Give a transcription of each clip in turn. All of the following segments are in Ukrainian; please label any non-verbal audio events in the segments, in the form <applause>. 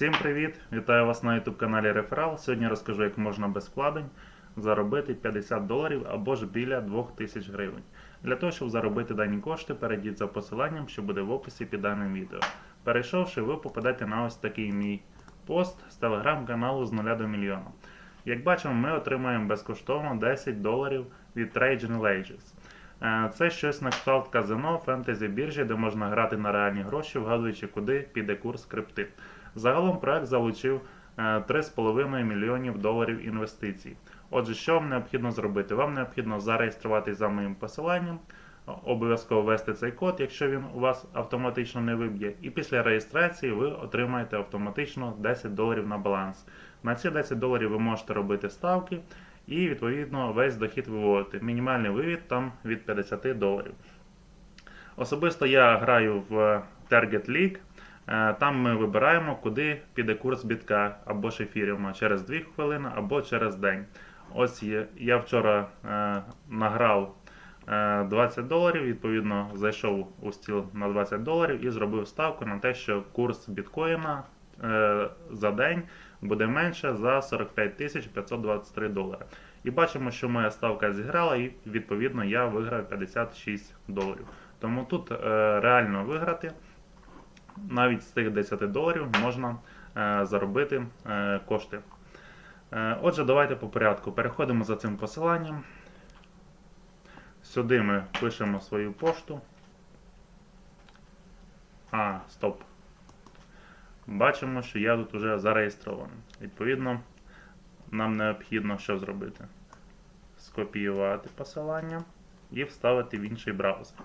Всім привіт! Вітаю вас на YouTube каналі Реферал. Сьогодні розкажу, як можна без вкладень заробити 50 доларів або ж біля 2000 гривень. Для того, щоб заробити дані кошти, перейдіть за посиланням, що буде в описі під даним відео. Перейшовши, ви попадете на ось такий мій пост з телеграм-каналу з 0 до мільйона. Як бачимо, ми отримаємо безкоштовно 10 доларів від Trade Ages. Е, Це щось на кшталт казино, фентезі біржі, де можна грати на реальні гроші, вгадуючи, куди піде курс крипти. Загалом проект залучив е, 3,5 мільйонів доларів інвестицій. Отже, що вам необхідно зробити? Вам необхідно зареєструватись за моїм посиланням, обов'язково ввести цей код, якщо він у вас автоматично не виб'є. І після реєстрації ви отримаєте автоматично 10 доларів на баланс. На ці 10 доларів ви можете робити ставки і відповідно весь дохід виводити. Мінімальний вивід там від 50 доларів. Особисто я граю в Target League. Е, Там ми вибираємо, куди піде курс бітка або ж ефіріума через 2 хвилини або через день. Ось я вчора е, награв е, 20 доларів, відповідно, зайшов у стіл на 20 доларів і зробив ставку на те, що курс біткоїна е, за день буде менше за 45 тисяч 523 долари. І бачимо, що моя ставка зіграла, і відповідно я виграв 56 доларів. Тому тут е, реально виграти навіть з тих 10 доларів можна е, заробити е, кошти. Е, отже, давайте по порядку. Переходимо за цим посиланням. Сюди ми пишемо свою пошту. А, стоп. Бачимо, що я тут вже зареєстрований. Відповідно, нам необхідно що зробити? Скопіювати посилання і вставити в інший браузер.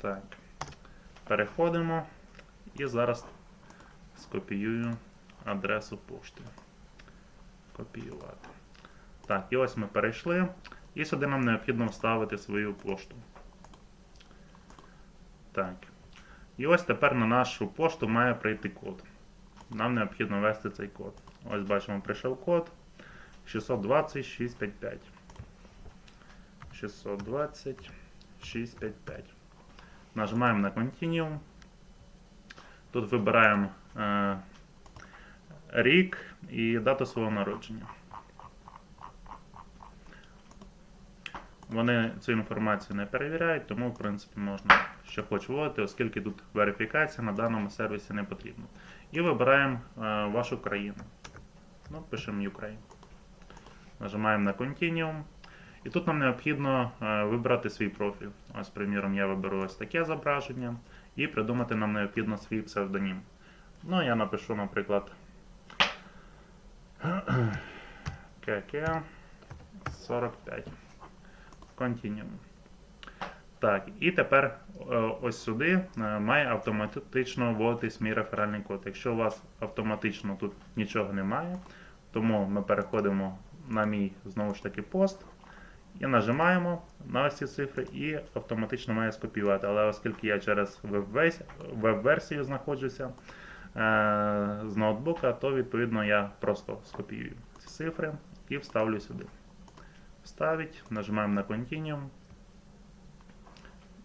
Так. Переходимо і зараз скопіюю адресу пошти. Копіювати. Так, і ось ми перейшли. І сюди нам необхідно вставити свою пошту. Так. І ось тепер на нашу пошту має прийти код. Нам необхідно ввести цей код. Ось бачимо, прийшов код 620 655. 620 655. Нажимаємо на Continuum. Тут вибираємо е, рік і дату свого народження. Вони цю інформацію не перевіряють, тому, в принципі, можна що хоч вводити, оскільки тут верифікація на даному сервісі не потрібна. І вибираємо е, вашу країну. Ну, пишемо Ukraine. Нажимаємо на Continuum. І тут нам необхідно е, вибрати свій профіль. Ось, приміром, я виберу ось таке зображення. І придумати нам необхідно свій псевдонім. Ну, я напишу, наприклад, КК 45. Continuum. Так, і тепер е, ось сюди е, має автоматично вводитись мій реферальний код. Якщо у вас автоматично тут нічого немає, тому ми переходимо на мій знову ж таки пост і нажимаємо на ось ці цифри і автоматично має скопіювати. Але оскільки я через веб-версію знаходжуся е, з ноутбука, то відповідно я просто скопіюю ці цифри і вставлю сюди. Вставить, нажимаємо на Continuum.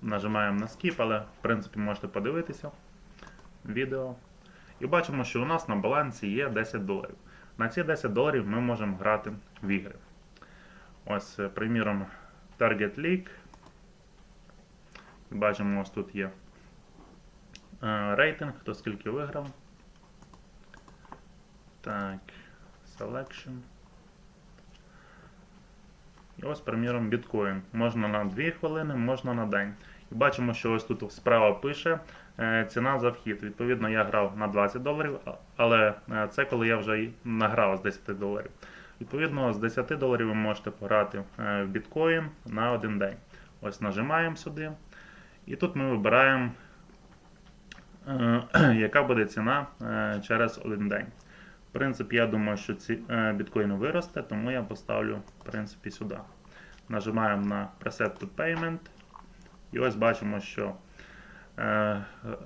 Нажимаємо на Skip, але в принципі можете подивитися відео. І бачимо, що у нас на балансі є 10 доларів. На ці 10 доларів ми можемо грати в ігри. Ось, е, приміром, Target League. Бачимо, ось тут є е, рейтинг, хто скільки виграв. Так, Selection. І ось, приміром, біткоін. Можна на 2 хвилини, можна на день. І бачимо, що ось тут справа пише е, ціна за вхід. Відповідно, я грав на 20 доларів, але це коли я вже награв з 10 доларів. Відповідно, з 10 доларів ви можете пограти е, в біткоін на один день. Ось нажимаємо сюди. І тут ми вибираємо, е, <clears throat> яка буде ціна е, через один день. В принципі, я думаю, що ці біткоін виросте, тому я поставлю в принципі сюди. Нажимаємо на Preset to Payment. І ось бачимо, що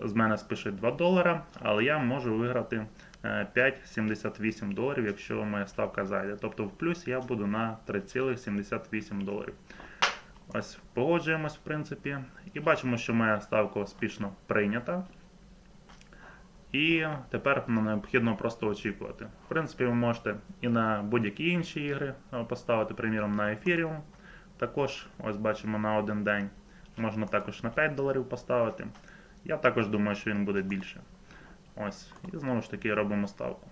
з мене спишуть 2 долара, але я можу виграти 5,78 доларів, якщо моя ставка зайде. Тобто в плюс я буду на 3,78 доларів. Ось погоджуємось, в принципі, і бачимо, що моя ставка успішно прийнята. І тепер необхідно просто очікувати. В принципі, ви можете і на будь-які інші ігри е, поставити, приміром, на Ethereum. Також, ось бачимо на один день. Можна також на 5 доларів поставити. Я також думаю, що він буде більше. Ось. І знову ж таки робимо ставку.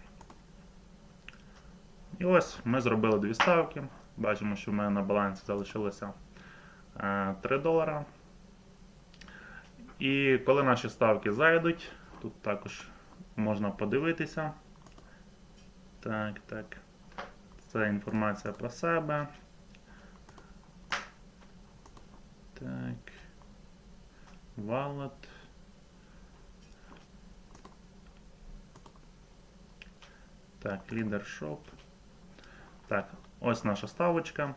І ось ми зробили дві ставки. Бачимо, що в мене на балансі залишилося е, 3 долара. І коли наші ставки зайдуть, тут також можна подивитися. Так, так. Це інформація про себе. Так. Wallet. Так, Shop. Так, ось наша ставочка.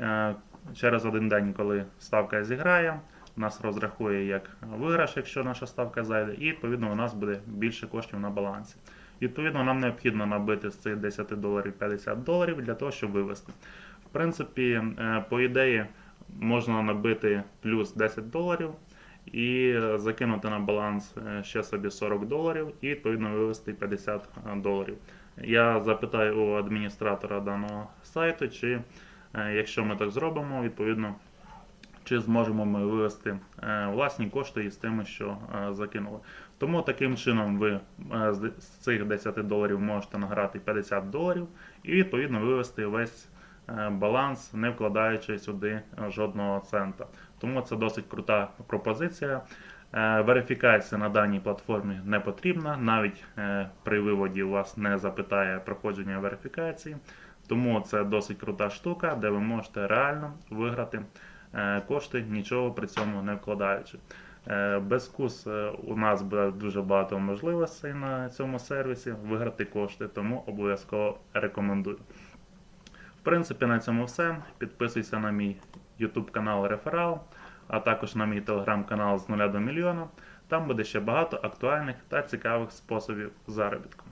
Е, Через один день, коли ставка зіграє, нас розрахує як виграш, якщо наша ставка зайде, і відповідно у нас буде більше коштів на балансі. Відповідно, нам необхідно набити з цих 10 доларів 50 доларів для того, щоб вивести. В принципі, е, по ідеї, можна набити плюс 10 доларів і закинути на баланс е, ще собі 40 доларів і відповідно вивести 50 доларів. Я запитаю у адміністратора даного сайту, чи е, якщо ми так зробимо, відповідно, чи зможемо ми вивести е, власні кошти із тими, що е, закинули. Тому таким чином ви з цих 10 доларів можете награти 50 доларів і відповідно вивести весь баланс, не вкладаючи сюди жодного цента. Тому це досить крута пропозиція. Е, Верифікація на даній платформі не потрібна, навіть е, при виводі вас не запитає проходження верифікації. Тому це досить крута штука, де ви можете реально виграти е, кошти, нічого при цьому не вкладаючи. Без кус е, у нас буде дуже багато можливостей на цьому сервісі виграти кошти, тому обов'язково рекомендую. В принципі, на цьому все. Підписуйся на мій YouTube канал Реферал, а також на мій телеграм-канал з нуля до мільйона. Там буде ще багато актуальних та цікавих способів заробітку.